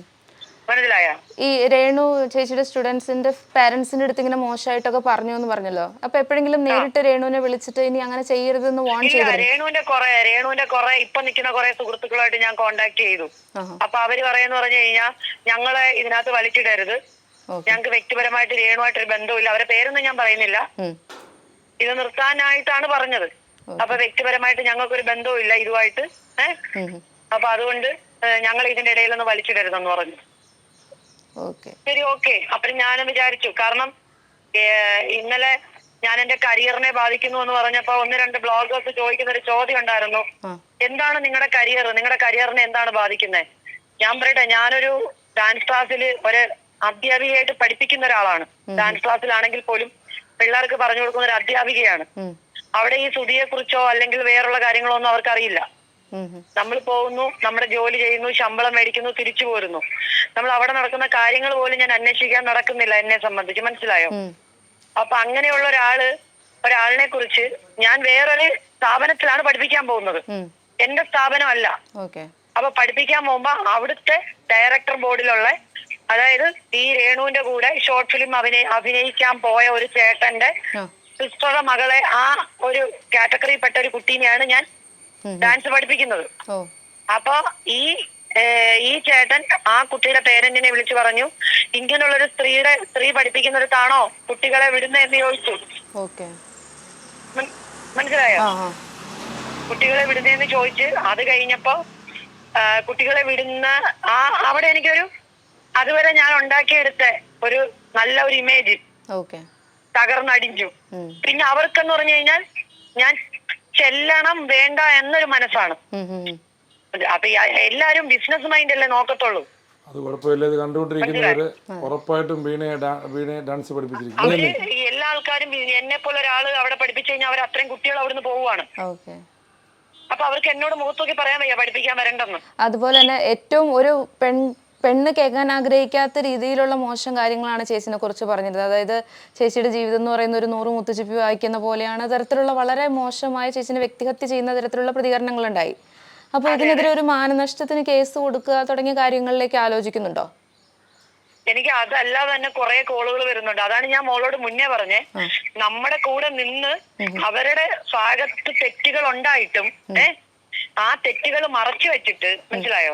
മനസ്സിലായോ? ഈ രേണു ചേച്ചിയുടെ സ്റ്റുഡൻസിന്റെ പാരന്റ്സിന്റെ അടുത്ത് ഇങ്ങനെ മോശമായിട്ടൊക്കെ പറഞ്ഞു എന്ന് പറഞ്ഞല്ലോ. അപ്പൊ എപ്പോഴെങ്കിലും നേരിട്ട് രേണുവിനെ വിളിച്ചിട്ട് ഇനി അങ്ങനെ ചെയ്യരുതെന്ന് വാൺ ചെയ്തു രേണുവിന്റെ കുറെ രേണുവിന്റെ കുറെ ഇപ്പൊ നിൽക്കുന്ന കുറെ സുഹൃത്തുക്കളുമായിട്ട് ഞാൻ കോണ്ടാക്ട് ചെയ്തു. അപ്പൊ അവർ പറയുന്ന പറഞ്ഞു കഴിഞ്ഞാൽ ഞങ്ങളെ ഇതിനകത്ത് വലിച്ചിടരുത്. ഞങ്ങക്ക് ഞങ്ങൾക്ക് വ്യക്തിപരമായിട്ട് രേണുമായിട്ടൊരു ബന്ധമില്ല അവരെ പേരൊന്നും ഞാൻ പറയുന്നില്ല. ഇത് നിർത്താനായിട്ടാണ് പറഞ്ഞത്. അപ്പൊ വ്യക്തിപരമായിട്ട് ഞങ്ങൾക്കൊരു ബന്ധവും ഇല്ല ഇതുമായിട്ട് ഏഹ്. അപ്പൊ അതുകൊണ്ട് ഞങ്ങൾ ഇതിന്റെ ഇടയിലൊന്നും വലിച്ചിടരുതെന്ന് പറഞ്ഞു. ശരി ഓക്കെ. അപ്പൊ ഞാൻ വിചാരിച്ചു. കാരണം ഇന്നലെ ഞാൻ എന്റെ കരിയറിനെ ബാധിക്കുന്നു എന്ന് പറഞ്ഞപ്പോ ഒന്ന് രണ്ട് ബ്ലോഗേഴ്സ് ചോദിക്കുന്ന ഒരു ചോദ്യം ഉണ്ടായിരുന്നു. എന്താണ് നിങ്ങളുടെ കരിയർ? നിങ്ങളുടെ കരിയറിനെ എന്താണ് ബാധിക്കുന്നത് ഞാൻ പറയട്ടെ ഞാനൊരു ഡാൻസ് ക്ലാസ്സിൽ ഒരു അധ്യാപികയായിട്ട് പഠിപ്പിക്കുന്ന ഒരാളാണ്. ഡാൻസ് ക്ലാസ്സിലാണെങ്കിൽ പോലും പിള്ളേർക്ക് പറഞ്ഞു കൊടുക്കുന്ന ഒരു അധ്യാപികയാണ്. അവിടെ ഈ സുതിയെ കുറിച്ചോ അല്ലെങ്കിൽ വേറുള്ള കാര്യങ്ങളോ ഒന്നും അവർക്കറിയില്ല. നമ്മൾ പോകുന്നു നമ്മുടെ ജോലി ചെയ്യുന്നു ശമ്പളം മേടിക്കുന്നു തിരിച്ചു പോരുന്നു. നമ്മൾ അവിടെ നടക്കുന്ന കാര്യങ്ങൾ പോലും ഞാൻ അന്വേഷിക്കാൻ നടക്കുന്നില്ല എന്നെ സംബന്ധിച്ച്. മനസ്സിലായോ. അപ്പൊ അങ്ങനെയുള്ള ഒരാൾ ഒരാളിനെ കുറിച്ച് ഞാൻ വേറൊരു സ്ഥാപനത്തിലാണ് പഠിപ്പിക്കാൻ പോകുന്നത്. എന്റെ സ്ഥാപനമല്ല. അല്ല അപ്പൊ പഠിപ്പിക്കാൻ പോകുമ്പോ അവിടുത്തെ ഡയറക്ടർ ബോർഡിലുള്ള അതായത് ഈ രേണുവിന്റെ കൂടെ ഷോർട്ട് ഫിലിം അഭിനയി അഭിനയിക്കാൻ പോയ ഒരു ചേട്ടന്റെ സിസ്റ്ററുടെ മകളെ ആ ഒരു കാറ്റഗറിയിൽപ്പെട്ട ഒരു കുട്ടീനെയാണ് ഞാൻ. ഡാൻസ് പഠിപ്പിക്കുന്നത്. അപ്പൊ ഈ ഈ ചേട്ടൻ ആ കുട്ടിയുടെ പേരന്റിനെ വിളിച്ചു പറഞ്ഞു? ഇങ്ങനെയുള്ളൊരു സ്ത്രീയുടെ സ്ത്രീ പഠിപ്പിക്കുന്നിടത്താണോ കുട്ടികളെ വിടുന്നതെന്ന് ചോദിച്ചു. ഓക്കെ. മൻ- മനസ്സിലായോ? കുട്ടികളെ വിടുന്നതെന്ന് ചോദിച്ച് അത് കഴിഞ്ഞപ്പോ കുട്ടികളെ വിടുന്ന ആ അവിടെ എനിക്കൊരു അതുവരെ ഞാൻ ഉണ്ടാക്കിയെടുത്ത ഒരു നല്ല ഒരു ഇമേജ് തകർന്നടിഞ്ഞു. പിന്നെ അവർക്കെന്ന് പറഞ്ഞു കഴിഞ്ഞാൽ ഞാൻ ചെല്ലണം വേണ്ട എന്നൊരു മനസ്സാണ്. അപ്പൊ എല്ലാരും ബിസിനസ് മൈൻഡ് അല്ലേ നോക്കത്തുള്ളൂ. അത് കുഴപ്പമില്ല ഇത് കണ്ടുകൊണ്ടിരിക്കുന്നവര് ഉറപ്പായിട്ടും വീണയെ വീണയെ ഡാൻസ് പഠിപ്പിച്ചിരിക്കും. അവർ എല്ലാ ആൾക്കാരും എന്നെ പോലെ ഒരാൾ അവിടെ പഠിപ്പിച്ചു കഴിഞ്ഞാൽ അവർ അത്രയും കുട്ടികൾ അവിടുന്ന് പോവുകയാണ് അപ്പൊ അവർക്ക് എന്നോട് മുഖത്ത് നോക്കി പറയാൻ വയ്യ പഠിപ്പിക്കാൻ വരണ്ടെന്ന്. അതുപോലെ തന്നെ ഏറ്റവും ഒരു പെൺ പെണ്ണ് കേൾക്കാൻ ആഗ്രഹിക്കാത്ത രീതിയിലുള്ള മോശം കാര്യങ്ങളാണ് ചേച്ചിനെ കുറിച്ച് പറഞ്ഞിരുന്നത്. അതായത് ചേച്ചിയുടെ ജീവിതം എന്ന് പറയുന്ന ഒരു നൂറ് മുത്തുചിപ്പി വായിക്കുന്ന പോലെയാണ് തരത്തിലുള്ള വളരെ മോശമായ ചേച്ചിനെ വ്യക്തിഹത്യ ചെയ്യുന്ന തരത്തിലുള്ള പ്രതികരണങ്ങൾ ഉണ്ടായി അപ്പോൾ ഇതിനെതിരെ ഒരു മാനനഷ്ടത്തിന് കേസ് കൊടുക്കുക തുടങ്ങിയ കാര്യങ്ങളിലേക്ക് ആലോചിക്കുന്നുണ്ടോ? എനിക്ക് അതല്ലാതെ തന്നെ കുറെ കോളുകൾ വരുന്നുണ്ട്. അതാണ് ഞാൻ മോളോട് മുന്നേ പറഞ്ഞേ. നമ്മുടെ കൂടെ നിന്ന് അവരുടെ ഭാഗത്ത് തെറ്റുകൾ ഉണ്ടായിട്ടും ഏ ആ തെറ്റുകൾ മറച്ചു വെച്ചിട്ട് മനസ്സിലായോ?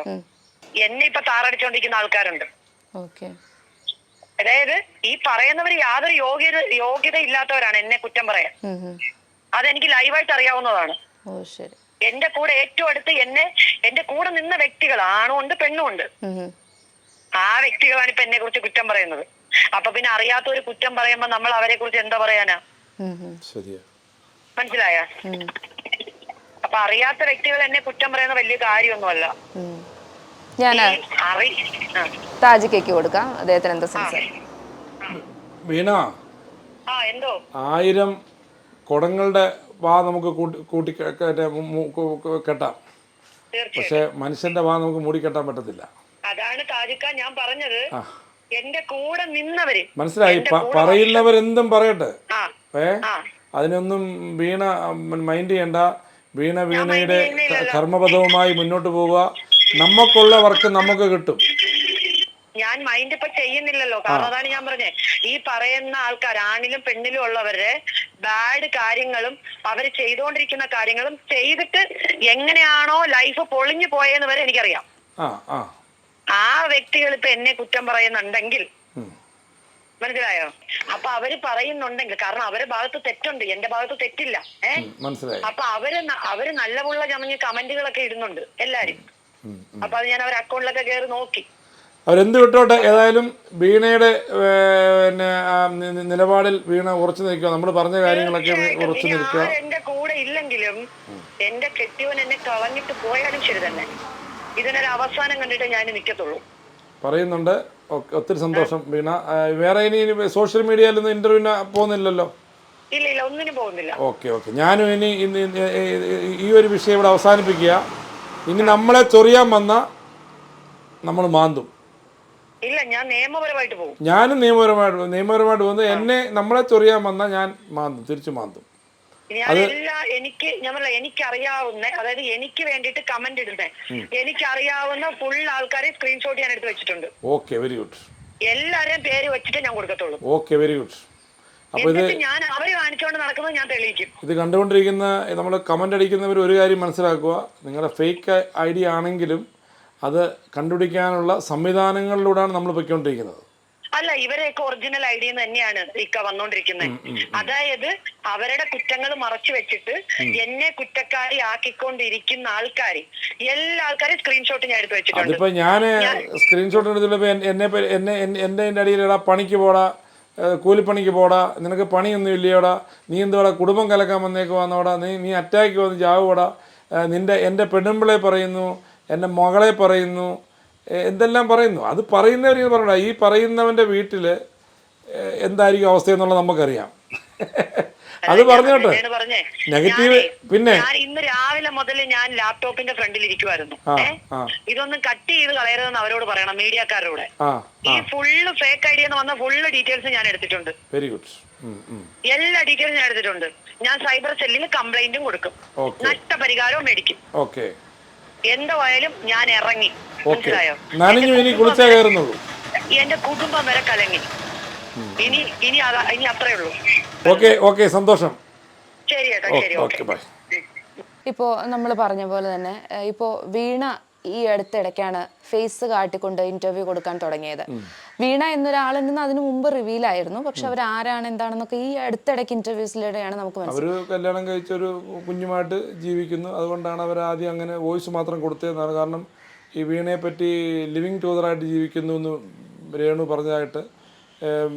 എന്നെ ഇപ്പൊ താറടിച്ചോണ്ടിരിക്കുന്ന ആൾക്കാരുണ്ട്. ഓക്കെ. അതായത് ഈ പറയുന്നവര് യാതൊരു യോഗ്യത യോഗ്യത ഇല്ലാത്തവരാണ് എന്നെ കുറ്റം പറയാൻ. അതെനിക്ക് ലൈവായിട്ട് അറിയാവുന്നതാണ്. ഓ ശരി. എന്റെ കൂടെ ഏറ്റവും അടുത്ത് എന്നെ എന്റെ കൂടെ നിന്ന വ്യക്തികൾ ആണുണ്ട് പെണ്ണുണ്ട് പെണ്ണും ഉണ്ട്. ആ വ്യക്തികളാണ് ഇപ്പൊ എന്നെ കുറിച്ച് കുറ്റം പറയുന്നത്. അപ്പൊ പിന്നെ അറിയാത്ത ഒരു കുറ്റം പറയുമ്പോ നമ്മൾ അവരെ കുറിച്ച് എന്താ പറയാനാ? മനസ്സിലായ? അപ്പൊ അറിയാത്ത വ്യക്തികൾ എന്നെ കുറ്റം പറയുന്ന വലിയ കാര്യമൊന്നുമല്ല. ഞാൻ. താജിക്കേക്ക് കൊടുക്കാം. അദ്ദേഹത്തിന് എന്താ സംസാരം? വീണ ആ എന്തോ? ആയിരം കുടങ്ങളുടെ വാ നമുക്ക് കൂട്ടി കൂട്ടി പക്ഷെ മനുഷ്യന്റെ വാ നമുക്ക് മൂടി കെട്ടാൻ പറ്റത്തില്ല. അതാണ് താജിക്ക ഞാൻ പറഞ്ഞത്. എന്റെ കൂടെ നിന്നവര് മനസ്സിലായി. പറയുന്നവരെന്തും പറയട്ടെ. ആ. ഏ? അതിനൊന്നും വീണ മൈൻഡ് ചെയ്യണ്ട. വീണ വീണയുടെ കർമ്മപദവുമായി മുന്നോട്ട് പോവുക. നമുക്കുള്ള വർക്ക് നമുക്ക് കിട്ടും. ഞാൻ മൈൻഡ് ഇപ്പൊ ചെയ്യുന്നില്ലല്ലോ. കാരണം അതാണ് ഞാൻ പറഞ്ഞേ. ഈ പറയുന്ന ആൾക്കാർ ആണിലും പെണ്ണിലും ഉള്ളവരുടെ ബാഡ് കാര്യങ്ങളും അവർ ചെയ്തുകൊണ്ടിരിക്കുന്ന കാര്യങ്ങളും ചെയ്തിട്ട് എങ്ങനെയാണോ ലൈഫ് പൊളിഞ്ഞു പോയെന്ന് വരെ എനിക്കറിയാം. ആ വ്യക്തികൾ ഇപ്പൊ എന്നെ കുറ്റം പറയുന്നുണ്ടെങ്കിൽ മനസ്സിലായോ? അപ്പൊ അവർ പറയുന്നുണ്ടെങ്കിൽ കാരണം അവരെ ഭാഗത്ത് തെറ്റുണ്ട്. എന്റെ ഭാഗത്ത് തെറ്റില്ല. ഏഹ് അപ്പൊ അവർ അവർ നല്ല പുള്ള ചമഞ്ഞ് കമന്റുകളൊക്കെ ഇടുന്നുണ്ട്. എല്ലാരും. അപ്പൊ അത് ഞാൻ അവരുടെ അക്കൗണ്ടിലൊക്കെ കയറി നോക്കി. അവരെന്ത് വിട്ടോട്ടെ? ഏതായാലും വീണയുടെ പിന്നെ നിലപാടിൽ വീണ ഉറച്ചു നിൽക്കുക. നമ്മൾ പറഞ്ഞ കാര്യങ്ങളൊക്കെ ഉറച്ചു നിൽക്കുക. എന്റെ കൂടെ ഇല്ലെങ്കിലും എന്റെ കെട്ടിയവൻ എന്നെ കളഞ്ഞിട്ട് പോയാലും ശരി തന്നെ. ഇതിനൊരു അവസാനം കണ്ടിട്ട് ഞാൻ നിൽക്കത്തുള്ളൂ പറയുന്നുണ്ട്. ഒത്തിരി സന്തോഷം വീണ. വേറെ ഇനി സോഷ്യൽ മീഡിയയിലൊന്നും ഇന്റർവ്യൂവിന് പോകുന്നില്ലല്ലോ? ഇല്ല ഇല്ല ഒന്നിനും പോകുന്നില്ല. Okay okay. ഞാനും ഇനി ഈ ഒരു വിഷയം ഇവിടെ അവസാനിപ്പിക്കുക. ഇനി നമ്മളെ ചൊറിയാൻ വന്ന നമ്മൾ മാന്തും. ഇല്ല ഞാൻ നിയമപരമായിട്ട് പോകും. ഞാനും നിയമപരമായിട്ട് നിയമപരമായിട്ട് വന്ന് എന്നെ നമ്മളെ ചൊറിയാൻ വന്ന ഞാൻ മാന്തും തിരിച്ചു മാന്തും. എനിക്ക് ഞാൻ എനിക്കറിയാവുന്ന അതായത് എനിക്ക് വേണ്ടിട്ട് കമന്റ് ഇടുന്നേ. എനിക്കറിയാവുന്ന ഫുൾ ആൾക്കാരെ സ്ക്രീൻഷോട്ട് ഞാൻ എടുത്ത് വെച്ചിട്ടുണ്ട്. ഓക്കെ വെരി ഗുഡ് എല്ലാവരെയും പേര് വെച്ചിട്ട് ഞാൻ കൊടുക്കത്തുള്ളൂ. ഓക്കെ വെരി ഗുഡ് അപ്പോൾ ഇത് ഞാൻ അവർ കാണിച്ചുകൊണ്ട് നടക്കുന്നത് ഞാൻ തെളിയിക്കും. ഇത് കണ്ടുകൊണ്ടിരിക്കുന്ന നമ്മൾ കമന്റ് അടിക്കുന്നവർ ഒരു കാര്യം മനസ്സിലാക്കുക. നിങ്ങളുടെ ഫേക്ക് ഐ ഡി ആണെങ്കിലും അത് കണ്ടുപിടിക്കാനുള്ള സംവിധാനങ്ങളിലൂടെയാണ് നമ്മൾ പൊയ്ക്കൊണ്ടിരിക്കുന്നത്. അല്ല ഇവരെയൊക്കെ ഒറിജിനൽ ഐ ഡി തന്നെയാണ് ഇക്ക വന്നോണ്ടിരിക്കുന്നത് അതായത് അവരുടെ കുറ്റങ്ങൾ മറച്ചു വെച്ചിട്ട് എന്നെ കുറ്റക്കാരി ആക്കിക്കൊണ്ടിരിക്കുന്ന ആൾക്കാർ എല്ലാ ആൾക്കാരും സ്ക്രീൻഷോട്ട് ഞാൻ എടുത്ത് വെച്ചിട്ടുണ്ട്. അതിപ്പോൾ ഞാൻ സ്ക്രീൻഷോട്ട് എടുത്തിട്ട് എന്നെ എന്നെ എന്റെ അടിയിലെടാ പണിക്ക് പോടാ കൂലിപ്പണിക്ക് പോടാ നിനക്ക് പണിയൊന്നും ഇല്ലയോടാ നീ എന്തുവാടാ കുടുംബം കലക്കാൻ വന്നേക്ക് വന്നോടാ നീ നീ അറ്റാക്ക് വന്ന് ചാവുകൂടാ ഏഹ് നിന്റെ എന്റെ പെണ്ണുമ്പിളെ പറയുന്നു എന്റെ മകളെ പറയുന്നു എന്തെല്ലാം പറയുന്നു? അത് പറയുന്നവർ പറയണ്ട ഈ പറയുന്നവന്റെ വീട്ടിൽ എന്തായിരിക്കും അവസ്ഥയെന്നുള്ളത് നമുക്കറിയാം. അത് പറഞ്ഞോട്ടെ നെഗറ്റീവ് പിന്നെ ഞാൻ ഇന്ന് രാവിലെ മുതൽ ഞാൻ ലാപ്ടോപ്പിന്റെ ഫ്രണ്ടിൽ ഇരിക്കുമായിരുന്നു ഇതൊന്നും കട്ട് ചെയ്ത് കളയരുതെന്ന് അവരോട് പറയണം മീഡിയക്കാരോട്. ഈ ഫുള്ള് ഫേക്ക് ഐഡിയ എന്ന് വന്ന ഫുള്ള് ഡീറ്റെയിൽസ് ഞാൻ എടുത്തിട്ടുണ്ട്. വെരി ഗുഡ് എല്ലാ ഡീറ്റെയിൽസും ഞാൻ എടുത്തിട്ടുണ്ട്. ഞാൻ സൈബർ സെല്ലിൽ കംപ്ലൈന്റും കൊടുക്കും. നഷ്ടപരിഹാരവും മേടിക്കും. ഓക്കെ എന്തായാലും ഞാൻ ഇറങ്ങി. മനസ്സിലായോ? എന്റെ കുടുംബം വരെ കലങ്ങി. ഇനി ഇനി ഇനി അത്രേ ഉള്ളൂ. ഓക്കെ ഓക്കെ സന്തോഷം. ശരി ഏട്ടാ ശരി ഓക്കെ. Okay bye. ഇപ്പോൾ നമ്മൾ പറഞ്ഞ പോലെ തന്നെ ഇപ്പോ വീണ ഈ അടുത്തിടയ്ക്കാണ് ഫേസ് കാട്ടിക്കൊണ്ട് ഇന്റർവ്യൂ കൊടുക്കാൻ തുടങ്ങിയത്. വീണ എന്നൊരാളുണ്ടെന്ന് അതിനു മുമ്പ് റിവീൽ ആയിരുന്നു. പക്ഷെ അവർ ആരാണ് എന്താണെന്നൊക്കെ ഈ അടുത്തിടയ്ക്ക് ഇന്റർവ്യൂസിലൂടെയാണ് നമുക്ക് മനസ്സിലായത് അവർ കല്യാണം കഴിച്ചൊരു കുഞ്ഞുമായിട്ട് ജീവിക്കുന്നു. അതുകൊണ്ടാണ് അവർ ആദ്യം അങ്ങനെ വോയിസ് മാത്രം കൊടുത്തതെന്നാണ്. കാരണം ഈ വീണയെ പറ്റി ലിവിങ് ടൂതറായിട്ട് ജീവിക്കുന്നു എന്ന് രേണു പറഞ്ഞതായിട്ട്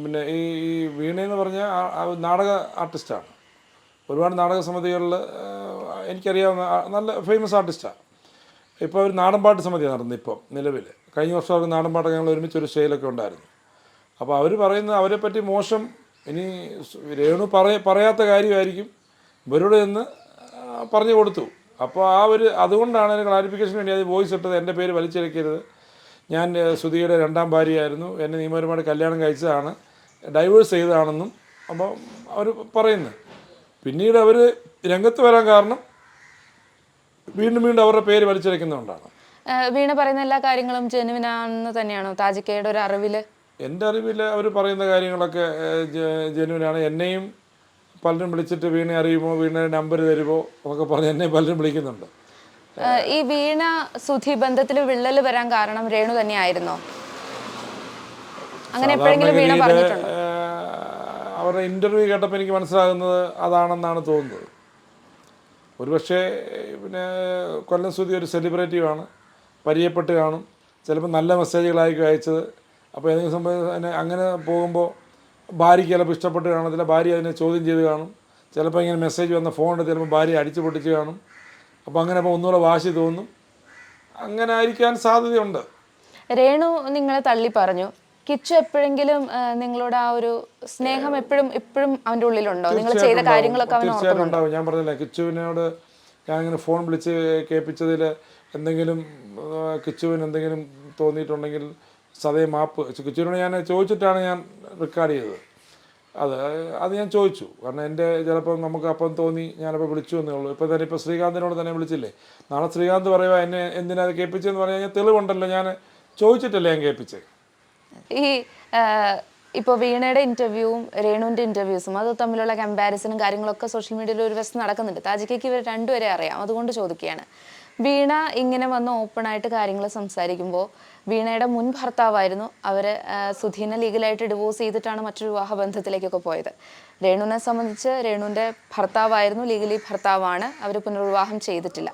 പിന്നെ ഈ ഈ വീണയെന്ന് പറഞ്ഞാൽ നാടക ആർട്ടിസ്റ്റാണ്. ഒരുപാട് നാടക സമിതികളിൽ എനിക്കറിയാവുന്ന നല്ല ഫേമസ് ആർട്ടിസ്റ്റാണ് ഇപ്പോൾ ഒരു നാടൻപാട്ട് സമിതി നടന്നു ഇപ്പം നിലവിൽ കഴിഞ്ഞ വർഷം അവർക്ക് നാടൻപാട്ടൊക്കെ ഞങ്ങൾ ഒരുമിച്ച് ഒരു സ്റ്റേയിലൊക്കെ ഉണ്ടായിരുന്നു. അപ്പോൾ അവർ പറയുന്നത് അവരെ പറ്റി മോശം. ഇനി രേണു പറയ പറയാത്ത കാര്യമായിരിക്കും. ഇവരോട് എന്ന് പറഞ്ഞു കൊടുത്തു. അപ്പോൾ ആ ഒരു അതുകൊണ്ടാണ് ക്ലാരിഫിക്കേഷൻ വേണ്ടി അത് വോയിസ് ഇട്ടത് എന്റെ പേര് വലിച്ചിഴക്കരുത്. ഞാൻ ശ്രുതിയുടെ രണ്ടാം ഭാര്യയായിരുന്നു. എന്നെ നിയമപരമായിട്ട് കല്യാണം കഴിച്ചതാണ്. ഡൈവേഴ്സ് ചെയ്തതാണെന്നും അപ്പോൾ അവർ പറയുന്നു. പിന്നീട് അവർ രംഗത്ത് വരാൻ കാരണം വീണ്ടും വീണ്ടും അവരുടെ പേര് വലിച്ചെടുക്കുന്നതുകൊണ്ടാണ് വീണ പറയുന്ന എല്ലാ കാര്യങ്ങളും ജെനുവിനാണെന്ന് തന്നെയാണോ താജിക്കയുടെ ഒരു അറിവിൽ എന്റെ അറിവിൽ അവർ പറയുന്ന കാര്യങ്ങളൊക്കെ ജെനുവിനാണ് എന്നെയും പലരും വിളിച്ചിട്ട് വീണെ അറിയുമോ വീണ നമ്പർ തരുമോ എന്നൊക്കെ പറഞ്ഞ് എന്നെ പലരും വിളിക്കുന്നുണ്ട്. ഈ വീണ സുധി ബന്ധത്തിൽ വിള്ളൽ വരാൻ കാരണം രേണു തന്നെയായിരുന്നോ? അങ്ങനെ എപ്പോഴെങ്കിലും വീണ പറഞ്ഞിട്ടുണ്ടോ? അവരുടെ ഇന്റർവ്യൂ കേട്ടപ്പോൾ എനിക്ക് മനസ്സിലാകുന്നത് അതാണെന്നാണ് തോന്നുന്നത്. ഒരുപക്ഷെ പിന്നെ കൊല്ലം സുധി ഒരു സെലിബ്രിറ്റിയാണ് പരിചയപ്പെട്ട് കാണും. ചിലപ്പോൾ നല്ല മെസ്സേജുകളായിരിക്കും അയച്ചത്. അപ്പോൾ ഏതെങ്കിലും സംഭവം അങ്ങനെ പോകുമ്പോൾ ഭാര്യയ്ക്ക് ചിലപ്പോൾ ഇഷ്ടപ്പെട്ട് കാണത്തില്ല. ഭാര്യ അതിനെ ചോദ്യം ചെയ്ത് കാണും. ചിലപ്പോൾ ഇങ്ങനെ മെസ്സേജ് വന്ന ഫോണിൽ ചിലപ്പോൾ ഭാര്യ അടിച്ചു പൊട്ടിച്ച് കാണും. അപ്പോൾ അങ്ങനെ അപ്പോൾ ഒന്നുകൂടെ വാശി തോന്നും. അങ്ങനെ ആയിരിക്കാൻ സാധ്യതയുണ്ട്. രേണു നിങ്ങളെ തള്ളി പറഞ്ഞു കിച്ചു എപ്പോഴെങ്കിലും നിങ്ങളോട് ആ ഒരു സ്നേഹം എപ്പോഴും ഇപ്പോഴും അവന്റെ ഉള്ളിലുണ്ടോ? നിങ്ങൾ ചെയ്ത കാര്യങ്ങളൊക്കെ അവൻ ഉണ്ടാവും. തീർച്ചയായിട്ടും ഉണ്ടാവും. ഞാൻ പറഞ്ഞില്ല കിച്ചുവിനോട് ഞാൻ ഇങ്ങനെ ഫോൺ വിളിച്ച് കേൾപ്പിച്ചതിൽ എന്തെങ്കിലും കിച്ചുവിന് എന്തെങ്കിലും തോന്നിയിട്ടുണ്ടെങ്കിൽ സതേ മാപ്പ് കിച്ചുവിനോട് ഞാൻ ചോദിച്ചിട്ടാണ് ഞാൻ റെക്കോർഡ് ചെയ്തത്. അത് അത് ഞാൻ ചോദിച്ചു. കാരണം എന്റെ ചിലപ്പോൾ നമുക്ക് അപ്പം തോന്നി ഞാനപ്പോൾ വിളിച്ചു എന്നേ ഉള്ളൂ. ഇപ്പോൾ തന്നെ ഇപ്പോൾ ശ്രീകാന്തിനോട് തന്നെ വിളിച്ചില്ലേ? നാളെ ശ്രീകാന്ത് പറയുക എന്നെ എന്തിനാ അത് കേൾപ്പിച്ചെന്ന് പറഞ്ഞു കഴിഞ്ഞാൽ തെളിവുണ്ടല്ലോ ഞാൻ ചോദിച്ചിട്ടല്ലേ ഞാൻ കേൾപ്പിച്ചത് ഈ ഇപ്പോൾ വീണയുടെ ഇന്റർവ്യൂവും രേണുവിന്റെ ഇന്റർവ്യൂസും അത് തമ്മിലുള്ള കമ്പാരിസനും കാര്യങ്ങളൊക്കെ സോഷ്യൽ മീഡിയയിൽ ഒരു വശം നടക്കുന്നുണ്ട്. താജിക്കയ്ക്ക് ഇവർ രണ്ടുപേരെ അറിയാം. അതുകൊണ്ട് ചോദിക്കുകയാണ്. വീണ ഇങ്ങനെ വന്ന് ഓപ്പണായിട്ട് കാര്യങ്ങൾ സംസാരിക്കുമ്പോൾ വീണയുടെ മുൻ ഭർത്താവായിരുന്നു അവർ സുധീനെ ലീഗലായിട്ട് ഡിവോഴ്സ് ചെയ്തിട്ടാണ് മറ്റൊരു വിവാഹ ബന്ധത്തിലേക്കൊക്കെ പോയത്. രേണുവിനെ സംബന്ധിച്ച് രേണുവിന്റെ ഭർത്താവായിരുന്നു ലീഗലി ഭർത്താവാണ്. അവർ പുനർവിവാഹം ചെയ്തിട്ടില്ല.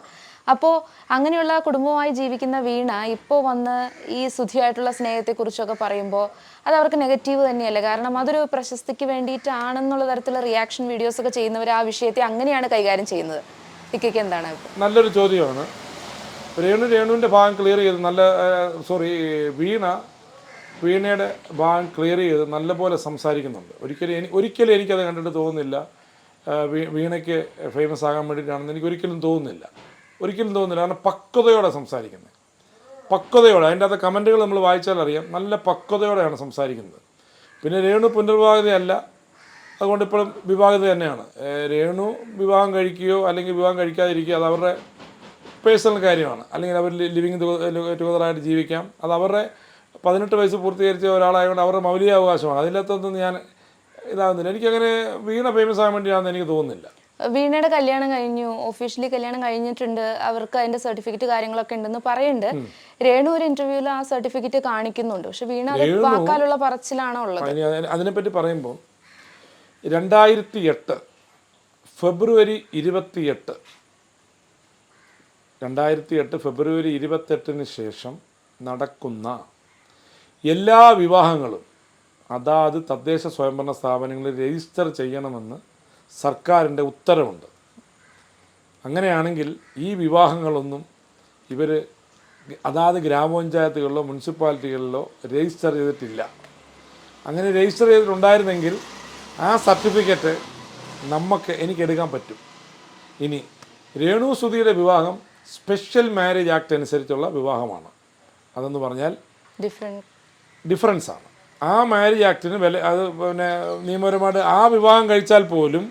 അപ്പോൾ അങ്ങനെയുള്ള കുടുംബമായി ജീവിക്കുന്ന വീണ ഇപ്പോൾ വന്ന് ഈ സുധിയായിട്ടുള്ള സ്നേഹത്തെക്കുറിച്ചൊക്കെ പറയുമ്പോൾ അത് അവർക്ക് നെഗറ്റീവ് തന്നെയല്ല? കാരണം അതൊരു പ്രശസ്തിക്ക് വേണ്ടിയിട്ടാണെന്നുള്ള തരത്തിലുള്ള റിയാക്ഷൻ വീഡിയോസ് ഒക്കെ ചെയ്യുന്നവർ ആ വിഷയത്തെ അങ്ങനെയാണ് കൈകാര്യം ചെയ്യുന്നത്. ഇക്കയ്ക്ക് എന്താണ്? നല്ലൊരു ചോദ്യമാണ്. രേണു രേണുവിന്റെ ഭാഗം ക്ലിയർ ചെയ്ത് നല്ല സോറി വീണ വീണയുടെ ഭാഗം ക്ലിയർ ചെയ്ത് നല്ലപോലെ സംസാരിക്കുന്നുണ്ട്. ഒരിക്കലും എനിക്ക് ഒരിക്കലും എനിക്കത് കണ്ടിട്ട് തോന്നുന്നില്ല. വീണയ്ക്ക് ഫേമസ് ആകാൻ വേണ്ടിയിട്ടാണെന്ന് എനിക്ക് ഒരിക്കലും തോന്നുന്നില്ല. ഒരിക്കലും തോന്നുന്നില്ല. കാരണം പക്വതയോടെ സംസാരിക്കുന്നത്. പക്വതയോടെ. അതിന്റെ അകത്ത് കമന്റുകൾ നമ്മൾ വായിച്ചാൽ അറിയാം. നല്ല പക്വതയോടെയാണ് സംസാരിക്കുന്നത്. പിന്നെ രേണു പുനർവിവാഹിതയല്ല അതുകൊണ്ട് ഇപ്പോഴും വിവാഹിത തന്നെയാണ്. രേണു വിവാഹം കഴിക്കുകയോ അല്ലെങ്കിൽ വിവാഹം കഴിക്കാതിരിക്കുകയോ അത് അവരുടെ പേഴ്സണൽ കാര്യമാണ്. അല്ലെങ്കിൽ അവർ ലിവിങ് ടുഗതറായിട്ട് ജീവിക്കാം. അത് അവരുടെ പതിനെട്ട് വയസ്സ് പൂർത്തീകരിച്ച ഒരാളായതുകൊണ്ട് അവരുടെ മൗലിക അവകാശമാണ്. അതിനകത്തൊന്നും ഞാൻ ഇതാകുന്നില്ല എനിക്കങ്ങനെ വീണ ഫേമസ് ആകാൻ വേണ്ടിയാണെന്ന് എനിക്ക് തോന്നുന്നില്ല. വീണയുടെ കല്യാണം കഴിഞ്ഞു. ഒഫീഷ്യലി കല്യാണം കഴിഞ്ഞിട്ടുണ്ട്. അവർക്ക് അതിന്റെ സർട്ടിഫിക്കറ്റ് കാര്യങ്ങളൊക്കെ ഉണ്ടെന്ന് പറയുന്നുണ്ട്. രേണു ഒരു ഇന്റർവ്യൂവിൽ ആ സർട്ടിഫിക്കറ്റ് കാണിക്കുന്നുണ്ട്. പക്ഷെ വീണ വാക്കാലുള്ള പറച്ചിലാണോ ഉള്ളത്? അതിനെ- അതിനെപ്പറ്റി പറയുമ്പോൾ രണ്ടായിരത്തി എട്ട് ഫെബ്രുവരി ഇരുപത്തിയെട്ട് രണ്ടായിരത്തി എട്ട് ഫെബ്രുവരി ഇരുപത്തെട്ടിന് ശേഷം നടക്കുന്ന എല്ലാ വിവാഹങ്ങളും അതാത് തദ്ദേശ സ്വയംഭരണ സ്ഥാപനങ്ങളിൽ രജിസ്റ്റർ ചെയ്യണമെന്ന് സർക്കാരിന്റെ ഉത്തരവുണ്ട്. അങ്ങനെയാണെങ്കിൽ ഈ വിവാഹങ്ങളൊന്നും ഇവർ അതാത് ഗ്രാമപഞ്ചായത്തുകളിലോ മുനിസിപ്പാലിറ്റികളിലോ രജിസ്റ്റർ ചെയ്തിട്ടില്ല. അങ്ങനെ രജിസ്റ്റർ ചെയ്തിട്ടുണ്ടായിരുന്നെങ്കിൽ ആ സർട്ടിഫിക്കറ്റ് നമുക്ക് എനിക്കെടുക്കാൻ പറ്റും. ഇനി രേണു സുധിയുടെ വിവാഹം സ്പെഷ്യൽ മാരേജ് ആക്ട് അനുസരിച്ചുള്ള വിവാഹമാണ്. അതെന്ന് പറഞ്ഞാൽ ഡിഫറൻസ് ആണ് ആ മാരേജ് ആക്ടിന് വില അത് പിന്നെ നിയമപരമായിട്ട് ആ വിവാഹം കഴിച്ചാൽ പോലും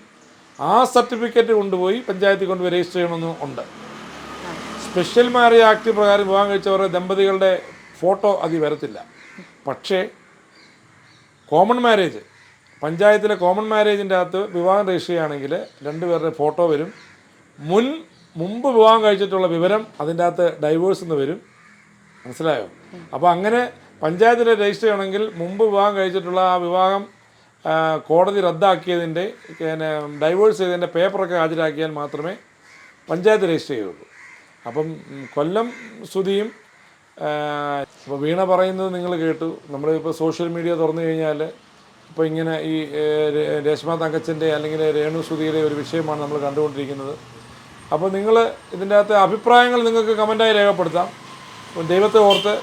ആ സർട്ടിഫിക്കറ്റ് കൊണ്ടുപോയി പഞ്ചായത്തിൽ കൊണ്ടുപോയി രജിസ്റ്റർ ചെയ്യണമെന്ന് ഉണ്ട്. സ്പെഷ്യൽ മാരേജ് ആക്ട് പ്രകാരം വിവാഹം കഴിച്ചവരുടെ ദമ്പതികളുടെ ഫോട്ടോ അതിൽ വരത്തില്ല. പക്ഷേ കോമൺ മാരേജ് പഞ്ചായത്തിലെ കോമൺ മാരേജിന്റെ അകത്ത് വിവാഹം രജിസ്റ്റർ ചെയ്യുകയാണെങ്കിൽ രണ്ടുപേരുടെ ഫോട്ടോ വരും. മുൻ മുമ്പ് വിവാഹം കഴിച്ചിട്ടുള്ള വിവരം അതിന്റെ അകത്ത് ഡൈവേഴ്സ് എന്ന് വരും. മനസ്സിലായോ? അപ്പോൾ അങ്ങനെ പഞ്ചായത്തിൽ രജിസ്റ്റർ ചെയ്യണമെങ്കിൽ മുമ്പ് വിവാഹം കഴിച്ചിട്ടുള്ള ആ വിവാഹം കോടതി റദ്ദാക്കിയതിന്റെ പിന്നെ ഡൈവേഴ്സ് ചെയ്തതിന്റെ പേപ്പറൊക്കെ ഹാജരാക്കിയാൽ മാത്രമേ പഞ്ചായത്ത് രജിസ്റ്റർ ചെയ്യുള്ളൂ അപ്പം കൊല്ലം സ്തുതിയും ഇപ്പോൾ വീണ പറയുന്നത് നിങ്ങൾ കേട്ടു. നമ്മൾ ഇപ്പോൾ സോഷ്യൽ മീഡിയ തുറന്നു കഴിഞ്ഞാൽ ഇപ്പോൾ ഇങ്ങനെ ഈ രേഷ്മ തങ്കച്ചന്റെ അല്ലെങ്കിൽ രേണു സ്തുതിയുടെ ഒരു വിഷയമാണ് നമ്മൾ കണ്ടുകൊണ്ടിരിക്കുന്നത്. അപ്പോൾ നിങ്ങൾ ഇതിന്റെ അകത്ത് അഭിപ്രായങ്ങൾ നിങ്ങൾക്ക് കമന്റായി രേഖപ്പെടുത്താം. ദൈവത്തെ ഓർത്ത്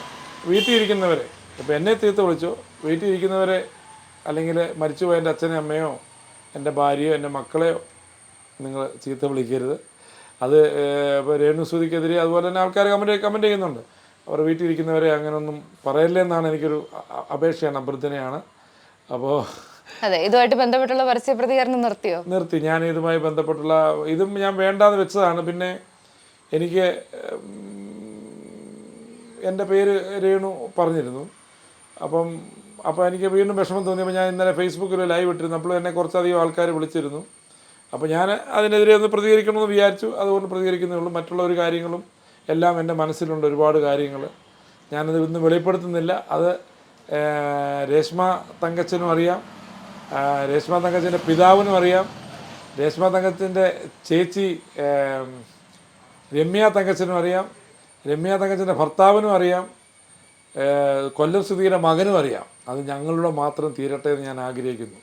വീട്ടിൽ ഇരിക്കുന്നവരെ ഇപ്പോൾ എന്നെ തീർത്ത് വിളിച്ചു വീട്ടിൽ ഇരിക്കുന്നവരെ അല്ലെങ്കിൽ മരിച്ചുപോയ എന്റെ അച്ഛനെ അമ്മയോ എന്റെ ഭാര്യയോ എന്റെ മക്കളെയോ നിങ്ങൾ ചീത്ത വിളിക്കരുത്. അത് ഇപ്പോൾ രേണുസൂതിക്കെതിരെ അതുപോലെ തന്നെ ആൾക്കാർ കമന്റ് കമന്റ് ചെയ്യുന്നുണ്ട്. അവർ വീട്ടിലിരിക്കുന്നവരെ അങ്ങനെയൊന്നും പറയല്ലേ എന്നാണ് എനിക്കൊരു അപേക്ഷയാണ് അഭ്യർത്ഥനയാണ്. അപ്പോൾ അതെ ഇതുമായിട്ട് ബന്ധപ്പെട്ടുള്ള പരസ്യ പ്രതികരണം നിർത്തിയോ? നിർത്തി. ഞാൻ ഇതുമായി ബന്ധപ്പെട്ടുള്ള ഇതും ഞാൻ വേണ്ടാന്ന് വെച്ചതാണ്. പിന്നെ എനിക്ക് എന്റെ പേര് രേണു പറഞ്ഞിരുന്നു. അപ്പം അപ്പോൾ എനിക്ക് വീണ്ടും വിഷമം തോന്നിയപ്പോൾ ഞാൻ ഇന്നലെ ഫേസ്ബുക്കിൽ ലൈവ് ഇട്ടിരുന്നു. അപ്പോൾ എന്നെ കുറച്ചധികം ആൾക്കാർ വിളിച്ചിരുന്നു. അപ്പോൾ ഞാൻ അതിനെതിരെ ഒന്ന് പ്രതികരിക്കണമെന്ന് വിചാരിച്ചു. അതുകൊണ്ട് പ്രതികരിക്കുന്നേ ഉള്ളൂ. മറ്റുള്ള ഒരു കാര്യങ്ങളും എല്ലാം എന്റെ മനസ്സിലുണ്ട്. ഒരുപാട് കാര്യങ്ങൾ. ഞാനത് ഇന്ന് വെളിപ്പെടുത്തുന്നില്ല. അത് രേഷ്മ തങ്കച്ചനും അറിയാം. രേഷ്മ തങ്കച്ചന്റെ പിതാവിനും അറിയാം. രേഷ്മ തങ്കച്ചന്റെ ചേച്ചി രമ്യ തങ്കച്ചനും അറിയാം. രമ്യ തങ്കച്ചന്റെ ഭർത്താവിനും അറിയാം. കൊല്ലം സുധീയുടെ മകനും അറിയാം. അത് ഞങ്ങളുടെ മാത്രം തീരട്ടെ എന്ന് ഞാൻ ആഗ്രഹിക്കുന്നു.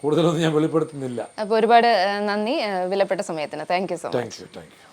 കൂടുതലൊന്നും ഞാൻ വെളിപ്പെടുത്തുന്നില്ല. അപ്പോൾ ഒരുപാട് നന്ദി വിലപ്പെട്ട സമയത്തിന്. Thank you so much thank you thank you